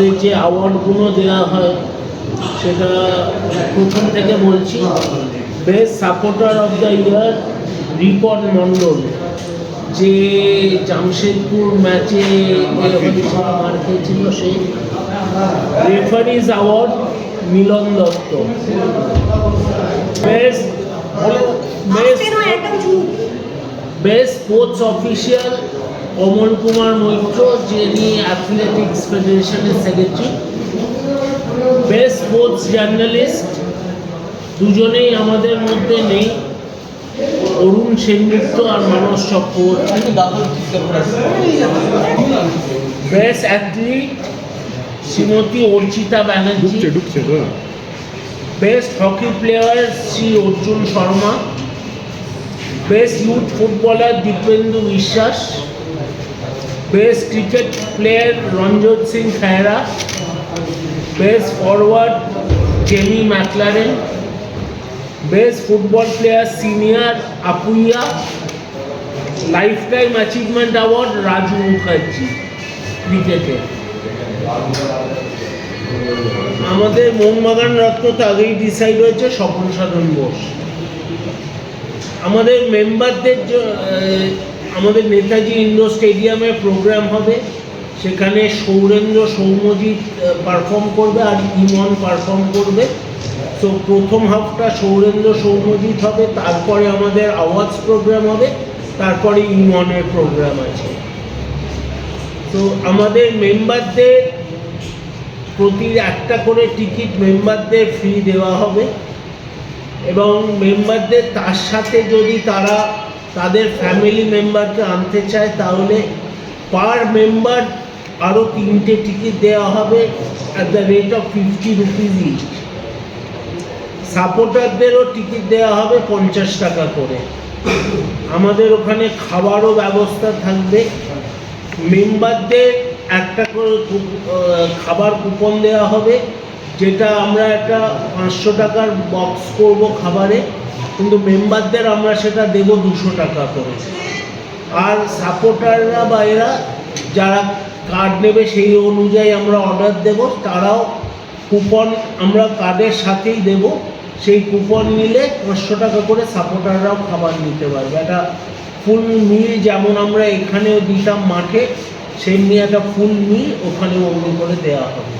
আমাদের যে অ্যাওয়ার্ডগুলো দেওয়া হয় সেটা প্রথম থেকে বলছি। Best supporter of the year Ripon Mondal যে জামশেদপুর ম্যাচে মার খেয়েছিল সেই referees award Milan Dutta. Best best best sports official Amal Kumar Maitra যিনি অ্যাথলেটিক্স ফেডারেশনের সেক্রেটারি বেস্ট স্পোর্টস জার্নালিস্ট দুজনেই আমাদের মধ্যে নেই। অরুণ সেনগুপ্ত আর Manas Chakraborty. Best athlete Shrimati Archita Banerjee. Best hockey player Shri Arjun Sharma. Best youth footballer Dipendu Biswas best cricket player Ranjit Singh Khehra best forward Jamie McLaren best football player senior Apuia lifetime achievement award Raju Mukherjee ক্রিকেটে আমাদের মোহনবাগান রত্ন তো আগেই decide হয়েছে, স্বপন সাধন বোস। আমাদের মেম্বারদের আমাদের Netaji indoor স্টেডিয়ামে programme হবে। সেখানে সৌরেন্দ্র, সৌম্যজিৎ পারফর্ম করবে আর ইমন পারফর্ম করবে। তো প্রথম হাফটা সৌরেন্দ্র, সৌম্যজিৎ হবে, তারপরে আমাদের আওয়াজ প্রোগ্রাম হবে, তারপরে ইমনের প্রোগ্রাম আছে। তো আমাদের মেম্বারদের প্রতি একটা করে টিকিট মেম্বারদের ফ্রি দেওয়া হবে। এবং মেম্বারদের তার সাথে যদি তারা তাদের ফ্যামিলি মেম্বারকে আনতে চায়, তাহলে পার মেম্বার আরও তিনটে টিকিট দেওয়া হবে at the rate of fifty rupees each সাপোর্টারদেরও ticket দেওয়া হবে পঞ্চাশ টাকা করে। আমাদের ওখানে খাবারও ব্যবস্থা থাকবে। মেম্বারদের একটা করে খাবার কুপন দেওয়া হবে। যেটা আমরা একটা পাঁচশো টাকার বক্স করব খাবারে, কিন্তু মেম্বারদের আমরা সেটা দেব দুশো টাকা করে। আর সাপোর্টাররা বা এরা যারা কার্ড নেবে সেই অনুযায়ী আমরা অর্ডার দেব, তারাও কুপন আমরা কার্ডের সাথেই দেব। সেই কুপন নিলে পাঁচশো টাকা করে সাপোর্টাররাও খাবার নিতে পারবে। একটা ফুল মিল যেমন আমরা এখানেও দিতাম মাঠে সেমনি একটা ফুল মিল ওখানেও অমনি করে দেওয়া হবে।